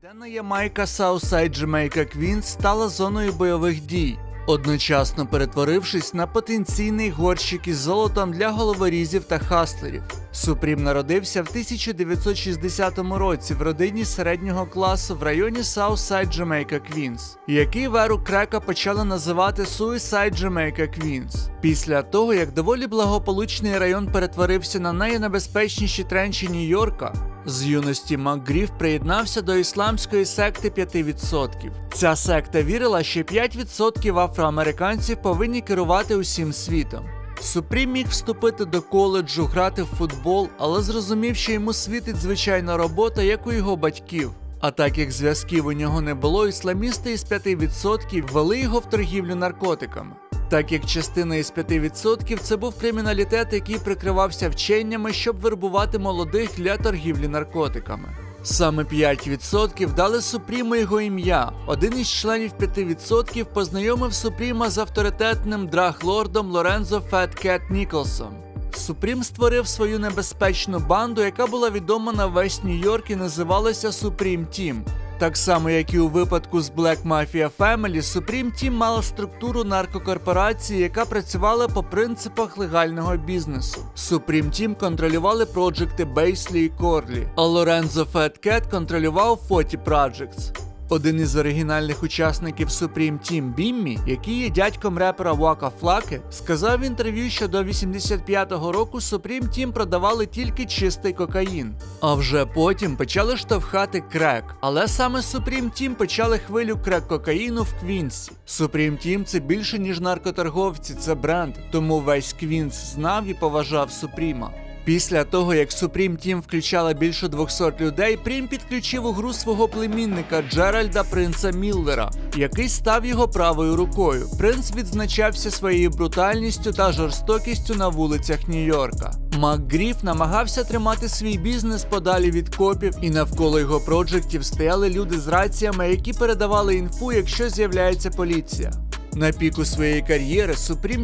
Південна Ямайка Southside Jamaica Queens стала зоною бойових дій, одночасно перетворившись на потенційний горщик із золотом для головорізів та хаслерів. Супрім народився в 1960 році в родині середнього класу в районі Southside Jamaica Queens, який в еру крека почали називати Suicide Jamaica Queens. Після того, як доволі благополучний район перетворився на найнебезпечніші тренчі Нью-Йорка, з юності МакГріф приєднався до ісламської секти 5%. Ця секта вірила, що 5% афроамериканців повинні керувати усім світом. Супрім міг вступити до коледжу, грати в футбол, але зрозумів, що йому світить звичайна робота, як у його батьків. А так як зв'язків у нього не було, ісламісти із 5% ввели його в торгівлю наркотиками. Так як частина із 5% це був криміналітет, який прикривався вченнями, щоб вербувати молодих для торгівлі наркотиками. Саме 5% дали Супріму його ім'я. Один із членів 5% познайомив Супріма з авторитетним драглордом Лорензо Феткет Ніколсом. Супрім створив свою небезпечну банду, яка була відома на весь Нью-Йорк і називалася Supreme Team. Так само, як і у випадку з Black Mafia Family, Supreme Team мала структуру наркокорпорації, яка працювала по принципах легального бізнесу. Supreme Team контролювали проджекти Бейслі і Корлі, а Лорензо Феткет контролював Фоті Projects. Один із оригінальних учасників Supreme Team Біммі, який є дядьком репера Вака Флаки, сказав в інтерв'ю, що до 85-го року Supreme Team продавали тільки чистий кокаїн. А вже потім почали штовхати крек. Але саме Supreme Team почали хвилю крек-кокаїну в Квінсі. Supreme Team це більше ніж наркоторговці, це бренд, тому весь Квінс знав і поважав Супріма. Після того, як Supreme Team включала більше 200 людей, Прім підключив у гру свого племінника Джеральда Принца Міллера, який став його правою рукою. Принц відзначався своєю брутальністю та жорстокістю на вулицях Нью-Йорка. МакГріф намагався тримати свій бізнес подалі від копів, і навколо його проджектів стояли люди з раціями, які передавали інфу, якщо з'являється поліція. На піку своєї кар'єри Supreme